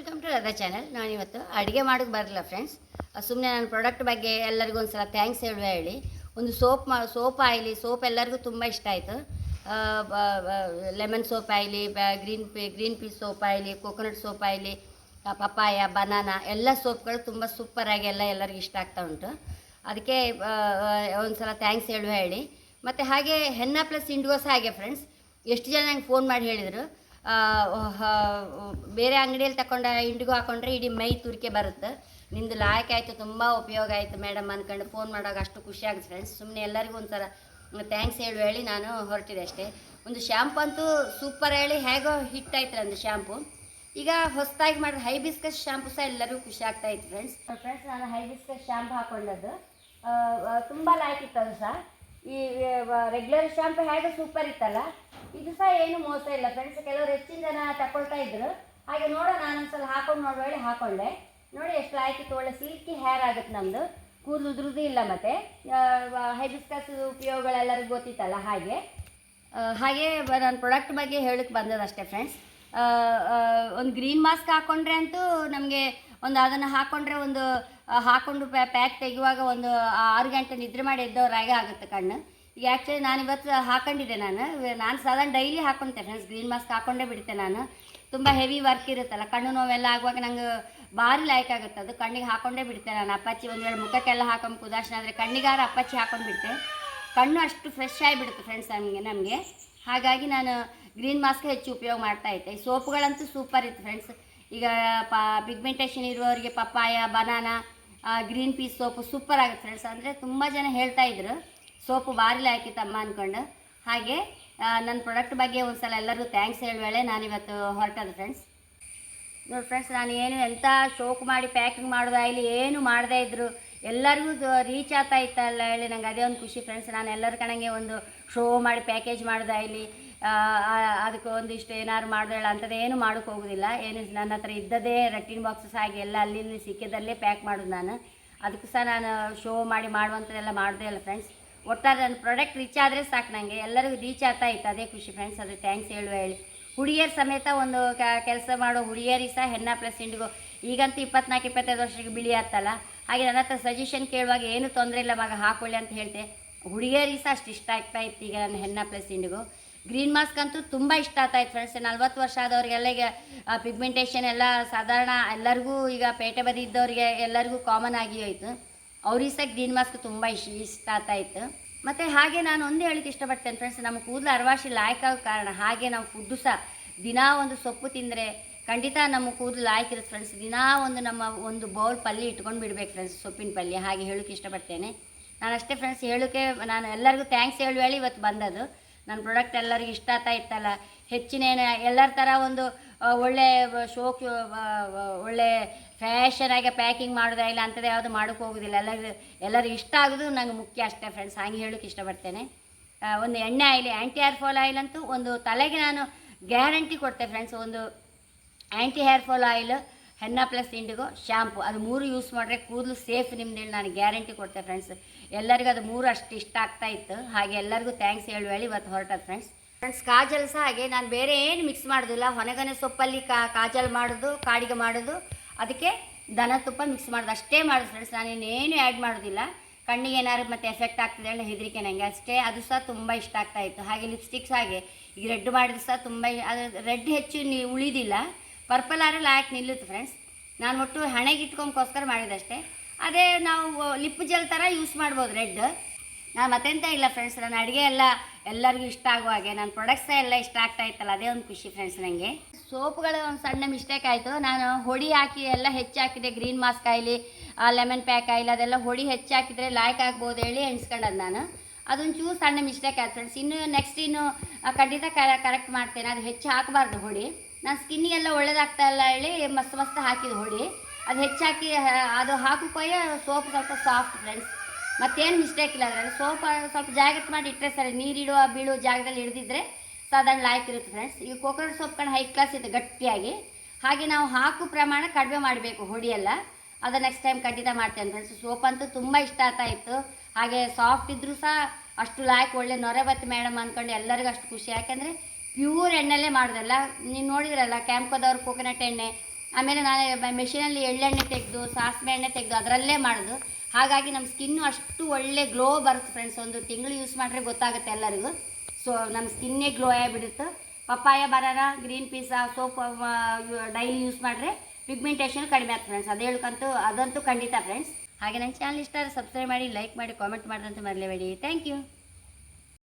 Welcome to ರದಾ channel ನಾನು ಇವತ್ತು ಅಡುಗೆ ಮಾಡೋಕ್ಕೆ ಬರಲ್ಲ ಫ್ರೆಂಡ್ಸ್ ಸುಮ್ಮನೆ ನನ್ನ ಪ್ರಾಡಕ್ಟ್ ಬಗ್ಗೆ ಎಲ್ಲರಿಗೂ ಒಂದು ಸಲ ಥ್ಯಾಂಕ್ಸ್ ಹೇಳುವ ಹೇಳಿ. ಒಂದು ಸೋಪ್ ಮಾ, ಸೋಪ್ ಆಯಿಲಿ, ಸೋಪ್ ಎಲ್ಲರಿಗೂ ತುಂಬ ಇಷ್ಟ ಆಯಿತು. Lemon soap oily green pea, green peas soap oily coconut soap ಆಯಿಲಿ ಪಪ್ಪಾಯ ಬನಾನಾ ಎಲ್ಲ ಸೋಪ್ಗಳು ತುಂಬ ಸೂಪರಾಗಿ ಎಲ್ಲ ಎಲ್ಲರಿಗೂ ಇಷ್ಟ ಆಗ್ತಾ ಉಂಟು. ಅದಕ್ಕೆ ಒಂದು ಸಲ ಥ್ಯಾಂಕ್ಸ್ ಹೇಳುವ ಹೇಳಿ. ಮತ್ತು ಹಾಗೆ ಹೆನ್ನ ಪ್ಲಸ್ ಸಹ ಹಾಗೆ ಫ್ರೆಂಡ್ಸ್ ಎಷ್ಟು ಜನ ನಂಗೆ ಫೋನ್ ಮಾಡಿ ಹೇಳಿದರು. ಬೇರೆ ಅಂಗಡಿಯಲ್ಲಿ ತಗೊಂಡ ಇಂಡಿಗೋ ಹಾಕೊಂಡ್ರೆ ಇಡೀ ಮೈ ತುರಿಕೆ ಬರುತ್ತೆ. ನಿಂದು ಲಾಯಕ್ ಆಯಿತು ತುಂಬ ಉಪಯೋಗ ಆಯಿತು ಮೇಡಮ್ ಅಂದ್ಕೊಂಡು ಫೋನ್ ಮಾಡೋಕೆ ಅಷ್ಟು ಖುಷಿ ಆಗುತ್ತೆ ಫ್ರೆಂಡ್ಸ್ ಸುಮ್ಮನೆ ಎಲ್ಲರಿಗೂ ಒಂಥರ ಥ್ಯಾಂಕ್ಸ್ ಹೇಳು ಹೇಳಿ ನಾನು ಹೊರಟಿದೆ ಅಷ್ಟೇ. ಒಂದು ಶ್ಯಾಂಪು ಅಂತೂ ಸೂಪರ್ ಹೇಳಿ ಹೇಗೋ ಹಿಟ್ ಆಯ್ತು ಅಂದ್ರೆ ಶ್ಯಾಂಪು ಈಗ ಹೊಸದಾಗಿ ಮಾಡಿದ ಹೈಬಿಸ್ಕಸ್ ಶ್ಯಾಂಪು ಸಹ ಎಲ್ಲರಿಗೂ ಖುಷಿ ಆಗ್ತಾ ಇತ್ತು ಫ್ರೆಂಡ್ಸ್ ಫ್ರೆಂಡ್ಸ್ ನಾನು ಹೈಬಿಸ್ಕಸ್ ಶ್ಯಾಂಪು ಆ, ತುಂಬ ಲಾಯ್ಕ್ ಇತ್ತು ಅದು ಸಹ. ಈ ರೆಗ್ಯುಲರ್ ಶಾಂಪು ಹೇಗೆ ಸೂಪರ್ ಇತ್ತಲ್ಲ? ಇದು ಸಹ ಏನು ಮೋಸ ಇಲ್ಲ ಫ್ರೆಂಡ್ಸ್ ಕೆಲವರು ಹೆಚ್ಚಿನ ಜನ ತಗೊಳ್ತಾ ಇದ್ರು. ಹಾಗೆ ನೋಡೋ ನಾನೊಂದ್ಸಲ ಹಾಕೊಂಡು ನೋಡೋ ಹೇಳಿ ಹಾಕೊಂಡೆ. ನೋಡಿ, ಎಷ್ಟು ಆಯ್ತು ಒಳ್ಳೆ ಸಿಲ್ಕಿ ಹೇರ್ ಆಗುತ್ತೆ ನಮ್ಮದು ಕೂದಲು ಉದುರುದು ಇಲ್ಲ ಮತ್ತೆ. ಹೈಬಿಸ್ಕಸ್ ಉಪಯೋಗಗಳೆಲ್ಲರಿಗೂ ಗೊತ್ತಿತ್ತಲ್ಲ ಹಾಗೆ. ಹಾಗೆ ನನ್ನ ಪ್ರಾಡಕ್ಟ್ ಬಗ್ಗೆ ಹೇಳಕ್ಕೆ ಬಂದದಷ್ಟೇ ಫ್ರೆಂಡ್ಸ್ ಒಂದು ಗ್ರೀನ್ ಮಾಸ್ಕ್ ಹಾಕ್ಕೊಂಡ್ರೆ ಅಂತೂ ನಮಗೆ ಒಂದು ಅದನ್ನು ಹಾಕ್ಕೊಂಡ್ರೆ ಒಂದು ಆ, ಹಾಕ್ಕೊಂಡು ಪ್ಯಾಕ್ ತೆಗೆಯುವಾಗ ಒಂದು ಆರು ಗಂಟೆ ನಿದ್ರೆ ಮಾಡಿ ಎದ್ದವ್ರಾಗೆ ಆಗುತ್ತೆ ಕಣ್ಣು. ಈಗ ಆ್ಯಕ್ಚುಲಿ ನಾನು ಇವತ್ತು ಹಾಕೊಂಡಿದ್ದೆ ನಾನು. ನಾನು ಸಾಧಾರಣ ಡೈಲಿ ಹಾಕೊತೇನೆ ಫ್ರೆಂಡ್ಸ್ ಗ್ರೀನ್ ಮಾಸ್ಕ್ ಹಾಕೊಂಡೇ ಬಿಡ್ತೆ ನಾನು. ತುಂಬ ಹೆವಿ ವರ್ಕ್ ಇರುತ್ತಲ್ಲ ಕಣ್ಣು ನೋವೆಲ್ಲ ಆಗುವಾಗ ನಂಗೆ ಭಾರಿ ಲೈಕ್ ಆಗುತ್ತೆ. ಅದು ಕಣ್ಣಿಗೆ ಹಾಕೊಂಡೇ ಬಿಡ್ತೆ ನಾನು. ಅಪ್ಪಾಚಿ ಒಂದು ವೇಳೆ ಮುಖಕ್ಕೆಲ್ಲ ಹಾಕೊಂಡು ಕುದಾಶನ ಆದರೆ ಕಣ್ಣಿಗಾರ ಅಪ್ಪಾಚಿ ಹಾಕೊಂಡು ಬಿಡ್ತೆ. ಕಣ್ಣು ಅಷ್ಟು ಫ್ರೆಶ್ ಆಗಿಬಿಡುತ್ತೆ ಫ್ರೆಂಡ್ಸ್ ನಮಗೆ ನಮಗೆ. ಹಾಗಾಗಿ ನಾನು ಗ್ರೀನ್ ಮಾಸ್ಕ್ ಹೆಚ್ಚು ಉಪಯೋಗ ಮಾಡ್ತಾ ಇದ್ದೆ. ಸೋಪ್ಗಳಂತೂ ಸೂಪರ್ ಇತ್ತು ಫ್ರೆಂಡ್ಸ್ ಈಗ ಪಿಗ್ಮೆಂಟೇಷನ್ ಇರುವವರಿಗೆ papaya banana green peas soap super ಆಗುತ್ತೆ ಫ್ರೆಂಡ್ಸ್ ಅಂದರೆ ತುಂಬ ಜನ ಹೇಳ್ತಾ ಇದ್ರು ಸೋಪು ಭಾರಿ ಹಾಕಿತ್ತಮ್ಮ ಅಂದ್ಕೊಂಡು ಹಾಗೆ ಆ, ನನ್ನ ಪ್ರಾಡಕ್ಟ್ ಬಗ್ಗೆ ಒಂದು ಸಲ ಎಲ್ಲರಿಗೂ ಥ್ಯಾಂಕ್ಸ್ ಹೇಳುವೇಳೆ ನಾನಿವತ್ತು ಹೊರಟದು ಫ್ರೆಂಡ್ಸ್ ನೋಡಿ ಫ್ರೆಂಡ್ಸ್ ನಾನು ಏನು ಎಂಥ ಶೋಕ್ ಮಾಡಿ ಪ್ಯಾಕಿಂಗ್ ಮಾಡೋದಾಗಲಿ ಏನು ಮಾಡದೇ ಇದ್ರು ಎಲ್ಲರಿಗೂ ರೀಚ್ ಆಗ್ತಾ ಇತ್ತಲ್ಲ ಹೇಳಿ ನಂಗೆ ಅದೇ ಒಂದು ಖುಷಿ ಫ್ರೆಂಡ್ಸ್ ನಾನು ಎಲ್ಲರ ಕಣಂಗೆ ಒಂದು ಶೋ ಮಾಡಿ ಪ್ಯಾಕೇಜ್ ಮಾಡೋದಾಗಲಿ ಅದಕ್ಕೆ ಒಂದಿಷ್ಟು ಏನಾದ್ರು ಮಾಡ್ದೇಳ ಅಂಥದ್ದು ಏನು ಮಾಡೋಕ್ಕೆ ಹೋಗೋದಿಲ್ಲ. ಏನು ನನ್ನ ಹತ್ರ ಇದ್ದದೇ ರಟ್ಟಿನ ಬಾಕ್ಸಸ್ ಆಗಿ ಎಲ್ಲ ಅಲ್ಲಿ ಸಿಕ್ಕಿದ್ದಲ್ಲೇ ಪ್ಯಾಕ್ ಮಾಡೋದು ನಾನು. ಅದಕ್ಕೂ ಸಹ ನಾನು ಶೋ ಮಾಡಿ ಮಾಡುವಂಥದ್ದೆಲ್ಲ ಮಾಡಿದೆ ಅಲ್ಲ ಫ್ರೆಂಡ್ಸ್ ಒಟ್ಟಾರೆ ನನ್ನ ಪ್ರಾಡಕ್ಟ್ ರೀಚ್ ಆದರೆ ಸಾಕು ನನಗೆ ಎಲ್ಲರಿಗೂ ರೀಚ್ ಆಗ್ತಾ ಇತ್ತು. ಅದೇ ಖುಷಿ ಫ್ರೆಂಡ್ಸ್ ಅದು ಥ್ಯಾಂಕ್ಸ್ ಹೇಳುವ ಹೇಳಿ. ಹುಡುಗಿಯರು ಸಮೇತ ಒಂದು ಕೆಲಸ ಮಾಡೋ ಹುಡುಗಿಯರಿಗೆ ಸಹ ಹೆಣ್ಣ ಪ್ಲಸ್ ಇಂಡಿಗೋ ಈಗಂತೂ ಇಪ್ಪತ್ನಾಲ್ಕು, ಇಪ್ಪತ್ತೈದು ವರ್ಷಕ್ಕೆ ಬಿಳಿ ಆಗ್ತಲ್ಲ. ಹಾಗೆ ನನ್ನ ಹತ್ರ ಸಜೆಷನ್ ಕೇಳುವಾಗ ಏನು ತೊಂದರೆ ಇಲ್ಲ, ಮಗ ಹಾಕೊಳ್ಳಿ ಅಂತ ಹೇಳ್ತೆ. ಹುಡುಗಿಯರಿಗೆ ಸಹ ಅಷ್ಟು ಇಷ್ಟ ಆಗ್ತಾ ಇತ್ತು ಈಗ ನನ್ನ ಹೆಣ್ಣ ಪ್ಲಸ್ ಇಂಡಿಗೋ ಗ್ರೀನ್ ಮಾಸ್ಕ್ ಅಂತೂ ತುಂಬ ಇಷ್ಟ ಆಗ್ತಾ ಇತ್ತು ಫ್ರೆಂಡ್ಸ್ ನಲ್ವತ್ತು ವರ್ಷ ಆದವ್ರಿಗೆಲ್ಲ ಈಗ ಪಿಗ್ಮೆಂಟೇಷನ್ ಎಲ್ಲ ಸಾಧಾರಣ ಎಲ್ಲರಿಗೂ ಈಗ ಪೇಟೆ ಬದಿ ಇದ್ದವ್ರಿಗೆ ಎಲ್ಲರಿಗೂ ಕಾಮನ್ ಆಗಿ ಹೋಯಿತು. ಅವ್ರಿಗೆ ಸಹ ಗ್ರೀನ್ ಮಾಸ್ಕ್ ತುಂಬ ಇಷ್ಟ ಇಷ್ಟ ಆಗ್ತಾಯಿತ್ತು ಮತ್ತು ಹಾಗೆ ನಾನು ಒಂದೇ ಹೇಳಿಕ್ಕೆ ಇಷ್ಟಪಡ್ತೇನೆ ಫ್ರೆಂಡ್ಸ್ ನಮ್ಮ ಕೂದಲು ಅರವಾಶಿ ಲಾಯ್ಕ್ ಕಾರಣ ಹಾಗೆ ನಾವು ಫುಡ್ಡು ಸಹ ದಿನಾ ಒಂದು ಸೊಪ್ಪು ತಿಂದರೆ ಖಂಡಿತ ನಮ್ಮ ಕೂದಲು ಲಾಯ್ಕ್ ಇರುತ್ತೆ ಫ್ರೆಂಡ್ಸ್ ದಿನಾ ಒಂದು ನಮ್ಮ ಒಂದು ಬೌಲ್ ಪಲ್ಯ ಇಟ್ಕೊಂಡು ಬಿಡ್ಬೇಕು ಫ್ರೆಂಡ್ಸ್ ಸೊಪ್ಪಿನ ಪಲ್ಯ ಹಾಗೆ ಹೇಳೋಕ್ಕೆ ಇಷ್ಟಪಡ್ತೇನೆ. ನಾನು ಅಷ್ಟೇ ಫ್ರೆಂಡ್ಸ್ ಹೇಳೋಕ್ಕೆ ನಾನು ಎಲ್ಲರಿಗೂ ಥ್ಯಾಂಕ್ಸ್ ಹೇಳುವ ಹೇಳಿ ಇವತ್ತು ಬಂದದ್ದು. ನನ್ನ ಪ್ರಾಡಕ್ಟ್ ಎಲ್ಲರಿಗೂ ಇಷ್ಟ ಆಗ್ತಾ ಇತ್ತಲ್ಲ. ಹೆಚ್ಚಿನ ಎಲ್ಲರ ಥರ ಒಂದು ಒಳ್ಳೆ ಶೋಕ್ ಒಳ್ಳೆ ಫ್ಯಾಷನ್ ಆಗಿ ಪ್ಯಾಕಿಂಗ್ ಇಲ್ಲ ಅಂಥದ್ದು ಯಾವುದು ಮಾಡೋಕ್ಕೆ ಹೋಗೋದಿಲ್ಲ. ಎಲ್ಲರಿಗೂ ಎಲ್ಲರಿಗೂ ಇಷ್ಟ ಆಗೋದು ನಂಗೆ ಮುಖ್ಯ ಅಷ್ಟೇ ಫ್ರೆಂಡ್ಸ್ ಹಾಗೆ ಹೇಳೋಕ್ಕೆ ಇಷ್ಟಪಡ್ತೇನೆ. ಒಂದು ಎಣ್ಣೆ oil anti hair fall oil ಅಂತೂ ಒಂದು ತಲೆಗೆ ನಾನು ಗ್ಯಾರಂಟಿ ಕೊಡ್ತೆ ಫ್ರೆಂಡ್ಸ್ ಒಂದು anti hair fall oil henna plus indigo shampoo ಅದು ಮೂರು ಯೂಸ್ ಮಾಡಿದ್ರೆ ಕೂದಲು ಸೇಫ್ ನಿಮ್ದು ಹೇಳಿ ನಾನು ಗ್ಯಾರಂಟಿ ಕೊಡ್ತೆ ಫ್ರೆಂಡ್ಸ್ ಎಲ್ಲರಿಗೂ ಅದು ಮೂರು ಅಷ್ಟು ಇಷ್ಟ ಆಗ್ತಾ ಇತ್ತು. ಹಾಗೆ ಎಲ್ಲರಿಗೂ ಥ್ಯಾಂಕ್ಸ್ ಹೇಳುವ ಹೇಳಿ ಇವತ್ತು ಹೊರಟದ ಫ್ರೆಂಡ್ಸ್ ಫ್ರೆಂಡ್ಸ್ ಕಾಜಲ್ ಸಹ ಹಾಗೆ. ನಾನು ಬೇರೆ ಏನು ಮಿಕ್ಸ್ ಮಾಡೋದಿಲ್ಲ. ಹೊನಗನೆ ಸೊಪ್ಪಲ್ಲಿ ಕಾ, ಕಾಜಲ್ ಮಾಡೋದು, ಕಾಡಿಗೆ ಮಾಡೋದು. ಅದಕ್ಕೆ ದನ ತುಪ್ಪ ಮಿಕ್ಸ್ ಮಾಡೋದು. ಅಷ್ಟೇ ಮಾಡೋದು ಫ್ರೆಂಡ್ಸ್ ನಾನು ಇನ್ನೇನು ಆ್ಯಡ್ ಮಾಡೋದಿಲ್ಲ. ಕಣ್ಣಿಗೆ ಏನಾದ್ರು ಮತ್ತೆ ಎಫೆಕ್ಟ್ ಆಗ್ತದೆ ಹೇಳಿ ಹೆದರಿಕೆ ನನಗೆ ಅಷ್ಟೇ. ಅದು ಸಹ ತುಂಬ ಇಷ್ಟ ಆಗ್ತಾ ಇತ್ತು. ಹಾಗೆ ಲಿಪ್ಸ್ಟಿಕ್ಸ್ ಹಾಗೆ. ಈಗ ರೆಡ್ ಮಾಡಿದ್ರೆ ಸಹ ತುಂಬ ಅದು ರೆಡ್ ಹೆಚ್ಚು ಉಳಿದಿಲ್ಲ. ಪರ್ಪಲ್ ಆದ್ರೆ ಲಾಯಕ್ ನಿಲ್ಲುತ್ತೆ ಫ್ರೆಂಡ್ಸ್ ನಾನು ಒಟ್ಟು ಹಣೆಗೆ ಇಟ್ಕೊಂಡ್ಕೋಸ್ಕರ ಮಾಡಿದಷ್ಟೇ. ಅದೇ ನಾವು ಲಿಪ್ ಜೆಲ್ ಥರ ಯೂಸ್ ಮಾಡ್ಬೋದು ರೆಡ್ ನಾನು ಮತ್ತೆಂತ ಇಲ್ಲ ಫ್ರೆಂಡ್ಸ್ ನನ್ನ ಅಡುಗೆ ಎಲ್ಲ ಎಲ್ಲರಿಗೂ ಇಷ್ಟ ಆಗುವ ಹಾಗೆ. ನನ್ನ ಪ್ರಾಡಕ್ಟ್ಸ ಎಲ್ಲ ಇಷ್ಟ ಆಗ್ತಾ ಇತ್ತಲ್ಲ, ಅದೇ ಒಂದು ಖುಷಿ ಫ್ರೆಂಡ್ಸ್ ನನಗೆ ಸೋಪ್ಗಳು ಒಂದು ಸಣ್ಣ ಮಿಸ್ಟೇಕ್ ಆಯಿತು. ನಾನು ಹೊಡಿ ಹಾಕಿ ಎಲ್ಲ ಹೆಚ್ಚಾಕಿದೆ ಗ್ರೀನ್ ಮಾಸ್ಕ್ ಆಯಿಲಿ ಲೆಮನ್ ಪ್ಯಾಕ್ ಆಯ್ಲಿ, ಅದೆಲ್ಲ ಹೊಡಿ ಹೆಚ್ಚು ಹಾಕಿದರೆ ಲಾಯ್ಕ್ ಆಗ್ಬೋದು ಹೇಳಿ ಎಣಿಸ್ಕೊಂಡದ್ದು ನಾನು. ಅದೊಂಚೂರು ಸಣ್ಣ ಮಿಸ್ಟೇಕ್ ಆಯ್ತು ಫ್ರೆಂಡ್ಸ್ ಇನ್ನು ನೆಕ್ಸ್ಟ್ ಇನ್ನು ಖಂಡಿತ ಕರೆಕ್ಟ್ ಮಾಡ್ತೇನೆ. ಅದು ಹೆಚ್ಚು ಹಾಕಬಾರ್ದು ಹೊಡಿ. ನಾನು ಸ್ಕಿನ್ನಿಗೆಲ್ಲ ಒಳ್ಳೇದಾಗ್ತಾ ಇಲ್ಲ ಹೇಳಿ, ಮಸ್ತ್ ಮಸ್ತ್ ಹಾಕಿದ್ದು ಹೊಡಿ ಅದು ಹೆಚ್ಚಾಕಿ ಅದು ಹಾಕೋಕೊಯ್ಯ ಸೋಪ್ ಸ್ವಲ್ಪ ಸಾಫ್ಟ್ ಫ್ರೆಂಡ್ಸ್ ಮತ್ತೇನು ಮಿಸ್ಟೇಕ್ ಇಲ್ಲ ಅದರಲ್ಲಿ. ಸೋಪ್ ಸ್ವಲ್ಪ ಜಾಗ್ರತೆ ಮಾಡಿ ಇಟ್ಟರೆ ಸರಿ. ನೀರಿಡುವ ಬೀಳುವ ಜಾಗದಲ್ಲಿ ಹಿಡಿದಿದ್ರೆ ಸಾಧಾರಣ ಲಾಯಕ್ ಇರುತ್ತೆ ಫ್ರೆಂಡ್ಸ್ ಈ ಕೋಕೋನಟ್ ಸೋಪ್ ಕಣ ಹೈ ಕ್ಲಾಸ್ ಇದೆ ಗಟ್ಟಿಯಾಗಿ. ಹಾಗೆ ನಾವು ಹಾಕು ಪ್ರಮಾಣ ಕಡಿಮೆ ಮಾಡಬೇಕು ಹೊಡಿಯೆಲ್ಲ ಅದು ನೆಕ್ಸ್ಟ್ ಟೈಮ್ ಖಂಡಿತ ಮಾಡ್ತೇನೆ ಫ್ರೆಂಡ್ಸ್ ಸೋಪ್ ಅಂತೂ ತುಂಬ ಇಷ್ಟ ಆಗ್ತಾ ಇತ್ತು. ಹಾಗೆ ಸಾಫ್ಟ್ ಇದ್ದರೂ ಸಹ ಅಷ್ಟು ಲಾಯ್ಕ್ ಒಳ್ಳೆ ನೊರೆ ಬತ್ತು ಮೇಡಮ್ ಅಂದ್ಕೊಂಡು ಎಲ್ಲರಿಗೂ ಅಷ್ಟು ಖುಷಿ. ಯಾಕೆಂದರೆ ಪ್ಯೂರ್ ಎಣ್ಣೆಲ್ಲೇ ಮಾಡೋದಲ್ಲ? ನೀವು ನೋಡಿದ್ರಲ್ಲ ಕ್ಯಾಂಪ್ಕೋದವ್ರು ಕೋಕೋನಟ್ ಎಣ್ಣೆ, ಆಮೇಲೆ ನಾನು ಮೆಷಿನಲ್ಲಿ ಎಳ್ಳೆಣ್ಣೆ ತೆಗೆದು, ಸಾಸಿವೆ ಎಣ್ಣೆ ತೆಗೆದು, ಅದರಲ್ಲೇ ಮಾಡೋದು. ಹಾಗಾಗಿ ನಮ್ಮ ಸ್ಕಿನ್ನು ಅಷ್ಟು ಒಳ್ಳೆ ಗ್ಲೋ ಬರುತ್ತೆ ಫ್ರೆಂಡ್ಸ್ ಒಂದು ತಿಂಗಳು ಯೂಸ್ ಮಾಡಿದ್ರೆ ಗೊತ್ತಾಗುತ್ತೆ ಎಲ್ಲರಿಗೂ. ಸೊ ನಮ್ಮ ಸ್ಕಿನ್ನೇ ಗ್ಲೋ ಆಗಿಬಿಡುತ್ತೆ. Papaya ಬರಾರ green peas soap daily use ಮಾಡಿದ್ರೆ ಪಿಗ್ಮೆಂಟೇಷನ್ ಕಡಿಮೆ ಆಗ್ತದೆ ಫ್ರೆಂಡ್ಸ್ ಅದು ಹೇಳ್ಕಂತೂ, ಅದಂತೂ ಖಂಡಿತ ಫ್ರೆಂಡ್ಸ್ ಹಾಗೆ ನನ್ನ ಚಾನಲ್ ಇಷ್ಟ ಸಬ್ಸ್ಕ್ರೈಬ್ ಮಾಡಿ ಲೈಕ್ ಮಾಡಿ ಕಾಮೆಂಟ್ ಮಾಡಿದಂತ ಮರಲೇಬೇಡಿ. Thank you